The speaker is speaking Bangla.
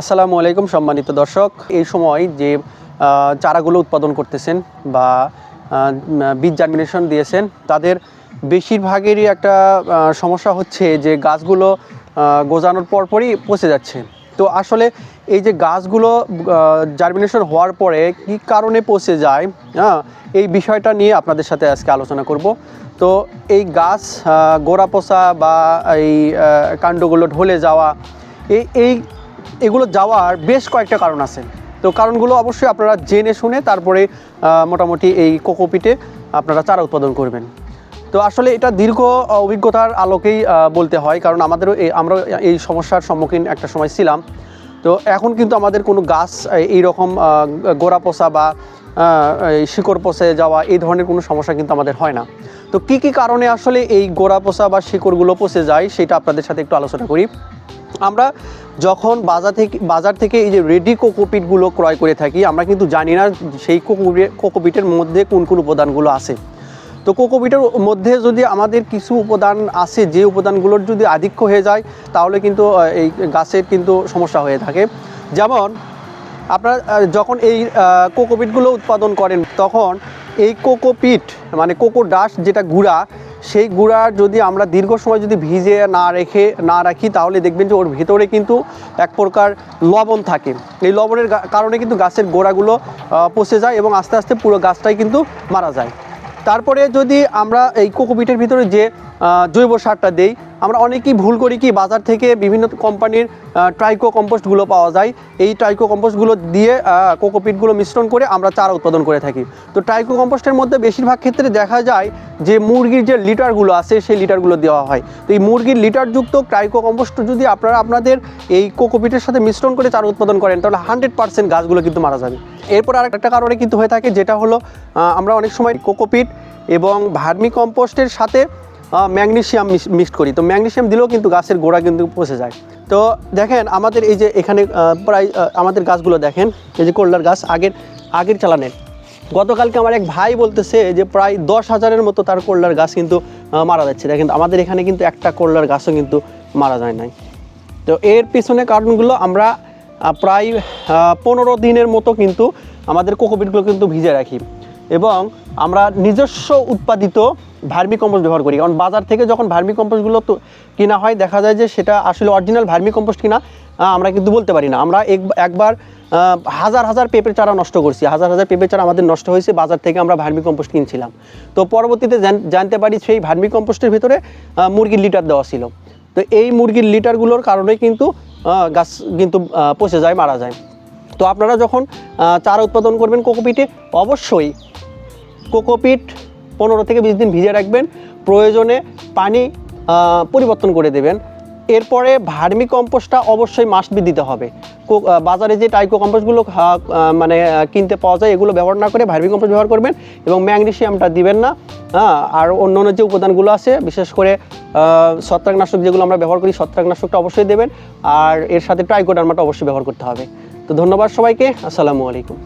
আসসালামু আলাইকুম, সম্মানিত দর্শক। এই সময় যে চারাগুলো উৎপাদন করতেছেন বা বীজ জার্মিনেশন দিয়েছেন, তাদের বেশিরভাগেরই একটা সমস্যা হচ্ছে যে, গাছগুলো গজানোর পরপরই পচে যাচ্ছে। তো আসলে এই যে, গাছগুলো জার্মিনেশন হওয়ার পরে কী কারণে পচে যায় হ্যাঁ এই বিষয়টা নিয়ে আপনাদের সাথে আজকে আলোচনা করব। তো এই গাছ গোড়া পচা বা এই কাণ্ডগুলো ঢলে যাওয়া এই এই এগুলো যাওয়ার বেশ কয়েকটা কারণ আছে। তো কারণগুলো অবশ্যই আপনারা জেনে শুনে তারপরে মোটামুটি এই কোকোপিটে আপনারা চারা উৎপাদন করবেন। তো আসলে এটা দীর্ঘ অভিজ্ঞতার আলোকেই বলতে হয়, কারণ আমাদেরও আমরা এই সমস্যার সম্মুখীন একটা সময় ছিলাম। তো এখন কিন্তু আমাদের কোনো গাছ এই রকম গোড়া পচা বা শিকড় পচে যাওয়া, এই ধরনের কোনো সমস্যা কিন্তু আমাদের হয় না। তো কি কি কারণে আসলে এই গোড়া পচা বা শিকড়গুলো পচে যায়, সেটা আপনাদের সাথে একটু আলোচনা করি। আমরা যখন বাজার থেকে বাজার থেকে এই যে রেডি কোকোপিটগুলো ক্রয় করে থাকি, আমরা কিন্তু জানি না সেই কোকোপিটে কোকোপিটের মধ্যে কোন কোন উপাদানগুলো আছে। তো কোকোপিটের মধ্যে যদি আমাদের কিছু উপাদান আছে, যে উপাদানগুলোর যদি আধিক্য হয়ে যায়, তাহলে কিন্তু এই গাছের কিন্তু সমস্যা হয়ে থাকে। যেমন, আপনারা যখন এই কোকোপিটগুলো উৎপাদন করেন, তখন এই কোকোপিট মানে কোকো ডাস্ট যেটা গুঁড়া সেই গুঁড়া যদি আমরা দীর্ঘ সময় যদি ভিজে না রেখে, না রাখি, তাহলে দেখবেন যে ওর ভিতরে কিন্তু এক প্রকার লবণ থাকে। এই লবণের কারণে কিন্তু গাছের গোড়াগুলো পচে যায় এবং আস্তে আস্তে পুরো গাছটাই কিন্তু মারা যায়। তারপরে যদি আমরা এই কোকোপিটের ভিতরে যে জৈব সারটা দেই। আমরা অনেকেই ভুল করি কি বাজার থেকে বিভিন্ন কোম্পানির ট্রাইকো কম্পোস্টগুলো পাওয়া যায়। এই ট্রাইকো কম্পোস্টগুলো দিয়ে কোকোপিটগুলো মিশ্রণ করে আমরা চারা উৎপাদন করে থাকি। তো ট্রাইকো কম্পোস্টের মধ্যে বেশিরভাগ ক্ষেত্রে দেখা যায় যে মুরগির যে লিটারগুলো আছে, সেই লিটারগুলো দেওয়া হয়। তো এই মুরগির লিটারযুক্ত ট্রাইকো কম্পোস্ট যদি আপনারা আপনাদের এই কোকোপিটের সাথে মিশ্রণ করে চারা উৎপাদন করেন, তাহলে হান্ড্রেড পার্সেন্ট গাছগুলো কিন্তু মারা যাবে। এরপর আরেকটা কারণে কিন্তু হয়ে থাকে, যেটা হলো আমরা অনেক সময় কোকোপিট এবং ভার্মি কম্পোস্টের সাথে ম্যাগনেশিয়াম মিক্সড করি। তো ম্যাগনেশিয়াম দিলেও কিন্তু গাছের গোড়া কিন্তু পচে যায়। তো দেখেন, আমাদের এই যে এখানে প্রায় আমাদের গাছগুলো দেখেন, এই যে করলার গাছ আগের আগের চালানের। গতকালকে আমার এক ভাই বলতেছে যে প্রায় দশ হাজারের মতো তার করলার গাছ কিন্তু মারা যাচ্ছে। দেখেন, আমাদের এখানে কিন্তু একটা করলার গাছও কিন্তু মারা যায় নাই। তো এর পিছনে কারণগুলো আমরা প্রায় পনেরো দিনের মতো কিন্তু আমাদের কোকোপিটগুলো কিন্তু ভিজে রাখি। এবং আমরা নিজস্ব উৎপাদিত ভার্মি কম্পোস্ট ব্যবহার করি। কারণ বাজার থেকে যখন ভার্মি কম্পোস্টগুলো তো কিনা হয়, দেখা যায় যে সেটা আসলে অরিজিনাল ভার্মি কম্পোস্ট কিনা আমরা কিন্তু বলতে পারি না। আমরা এক- একবার হাজার হাজার পেঁপের চারা নষ্ট করছি। হাজার হাজার পেঁপের চারা আমাদের নষ্ট হয়েছে, বাজার থেকে আমরা ভার্মি কম্পোস্ট কিনছিলাম। তো পরবর্তীতে জানতে পারি সেই ভার্মি কম্পোস্টের ভিতরে মুরগির লিটার দেওয়া ছিল। তো এই মুরগির লিটারগুলোর কারণে কিন্তু গাছ কিন্তু পচে যায়, মারা যায়। তো আপনারা যখন চারা উৎপাদন করবেন কোকোপিটে, অবশ্যই কোকোপিট পনেরো থেকে বিশ দিন ভিজে রাখবেন, প্রয়োজনে পানি পরিবর্তন করে দেবেন। এরপরে ভার্মি কম্পোস্টটা অবশ্যই মাস্ট বি দিতে হবে। বাজারে যে টাইকো কম্পোস্টগুলো মানে কিনতে পাওয়া যায়, এগুলো ব্যবহার না করে ভার্মি কম্পোস্ট ব্যবহার করবেন এবং ম্যাগনেশিয়ামটা দিবেন না। হ্যাঁ আর অন্য অন্য যে উপাদানগুলো আছে, বিশেষ করে ছত্রাকনাশক যেগুলো আমরা ব্যবহার করি, ছত্রাকনাশকটা অবশ্যই দেবেন। আর এর সাথে ট্রাইকোডার্মাটা অবশ্যই ব্যবহার করতে হবে। তো ধন্যবাদ সবাইকে, আসসালামু আলাইকুম।